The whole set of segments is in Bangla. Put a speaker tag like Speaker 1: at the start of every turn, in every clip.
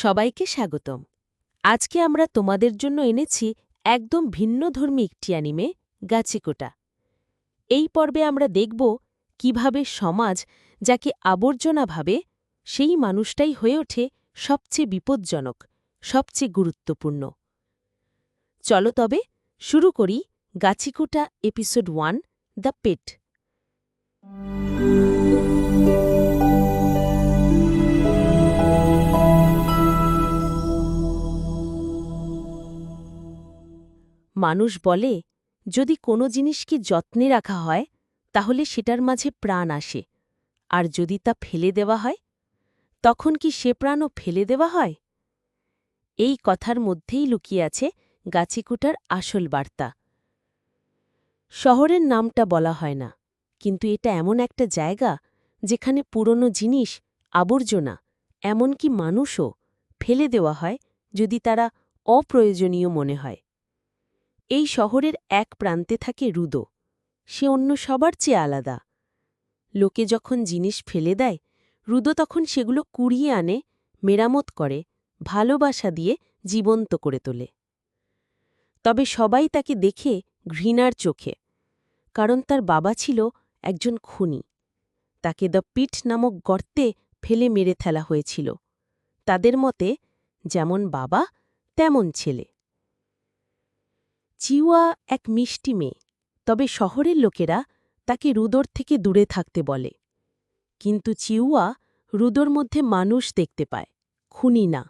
Speaker 1: সবাইকে স্বাগতম। আজকে আমরা তোমাদের জন্য এনেছি একদম ভিন্নধর্মী একটি অ্যানিমে গাছিকোটা এই পর্বে আমরা দেখব কীভাবে সমাজ যাকে আবর্জনা ভাবে, সেই মানুষটাই হয়ে ওঠে সবচেয়ে বিপজ্জনক, সবচেয়ে গুরুত্বপূর্ণ। চলো তবে শুরু করি গাছিকোটা এপিসোড ওয়ান, দ্য পেট। মানুষ বলে, যদি কোনো জিনিসকে যত্নে রাখা হয়, তাহলে সেটার মাঝে প্রাণ আসে। আর যদি তা ফেলে দেওয়া হয়, তখন কি সে প্রাণও ফেলে দেওয়া হয়? এই কথার মধ্যেই লুকিয়ে আছে গাছিকুটার আসল বার্তা। শহরের নামটা বলা হয় না, কিন্তু এটা এমন একটা জায়গা যেখানে পুরনো জিনিস, আবর্জনা, এমনকি মানুষও ফেলে দেওয়া হয় যদি তারা অপ্রয়োজনীয় মনে হয়। এই শহরের এক প্রান্তে থাকে রুদো। সে অন্য সবার চেয়ে আলাদা। লোকে যখন জিনিস ফেলে দেয়, রুদো তখন সেগুলো কুড়িয়ে আনে, মেরামত করে, ভালোবাসা দিয়ে জীবন্ত করে তোলে। তবে সবাই তাকে দেখে ঘৃণার চোখে, কারণ তার বাবা ছিল একজন খুনি। তাকে দ্য পিঠ নামক গর্তে ফেলে মেরে ফেলা হয়েছিল। তাদের মতে, যেমন বাবা, তেমন ছেলে। চিউয়া এক মিষ্টি মেয়ে, তবে শহরের লোকেরা তাকে রুদোর থেকে দূরে থাকতে বলে। কিন্তু চিউয়া রুদোর মধ্যে মানুষ দেখতে পায়, খুনি না।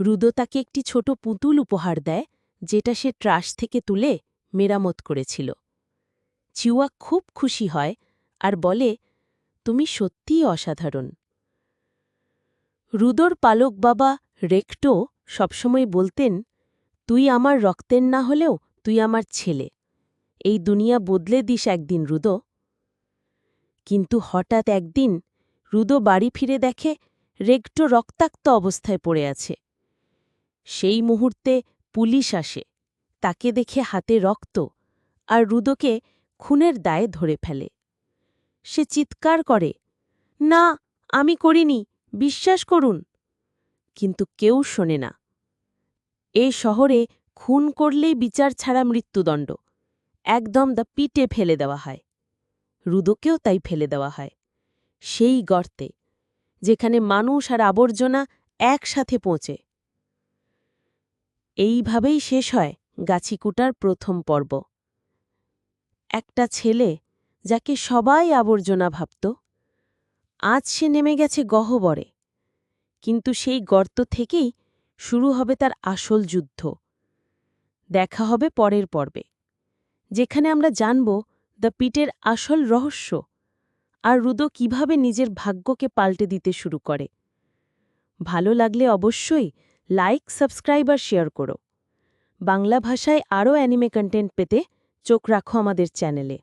Speaker 1: রুদো তাকে একটি ছোট পুতুল উপহার দেয়, যেটা সে ট্রাস থেকে তুলে মেরামত করেছিল। চিউয়া খুব খুশি হয় আর বলে, তুমি সত্যিই অসাধারণ। রুদোর পালক বাবা রেক্টো সবসময় বলতেন তুই আমার রক্তের না হলেও তুই আমার ছেলে। এই দুনিয়া বদলে দিস একদিন, রুদো। কিন্তু হঠাৎ একদিন রুদো বাড়ি ফিরে দেখে রেগটো রক্তাক্ত অবস্থায় পড়ে আছে। সেই মুহূর্তে পুলিশ আসে, তাকে দেখে হাতে রক্ত আর রুদোকে খুনের দায়ে ধরে ফেলে। সে চিৎকার করে, না, আমি করিনি, বিশ্বাস করুন। কিন্তু কেউ শোনে না। এ শহরে খুন করলেই বিচার ছাড়া মৃত্যুদণ্ড। একদম দা পিটে ফেলে দেওয়া হয়। রুদোকেও তাই ফেলে দেওয়া হয়। সেই গর্তে, যেখানে মানুষ আর আবর্জনা একসাথে পৌঁছে। এইভাবেই শেষ হয় গাছিকুটার প্রথম পর্ব। একটা ছেলে যাকে সবাই আবর্জনা ভাবত, আজ সে নেমে গেছে গহ্বরে। কিন্তু সেই গর্ত থেকেই শুরু হবে তার আসল যুদ্ধ। দেখা হবে পরের পর্বে, যেখানে আমরা জানব দ্য পিটের আসল রহস্য আর রুদো কীভাবে নিজের ভাগ্যকে পাল্টে দিতে শুরু করে। ভালো লাগলে অবশ্যই লাইক, সাবস্ক্রাইব আর শেয়ার করো। বাংলা ভাষায় আরও অ্যানিমে কন্টেন্ট পেতে চোখ রাখো আমাদের চ্যানেলে।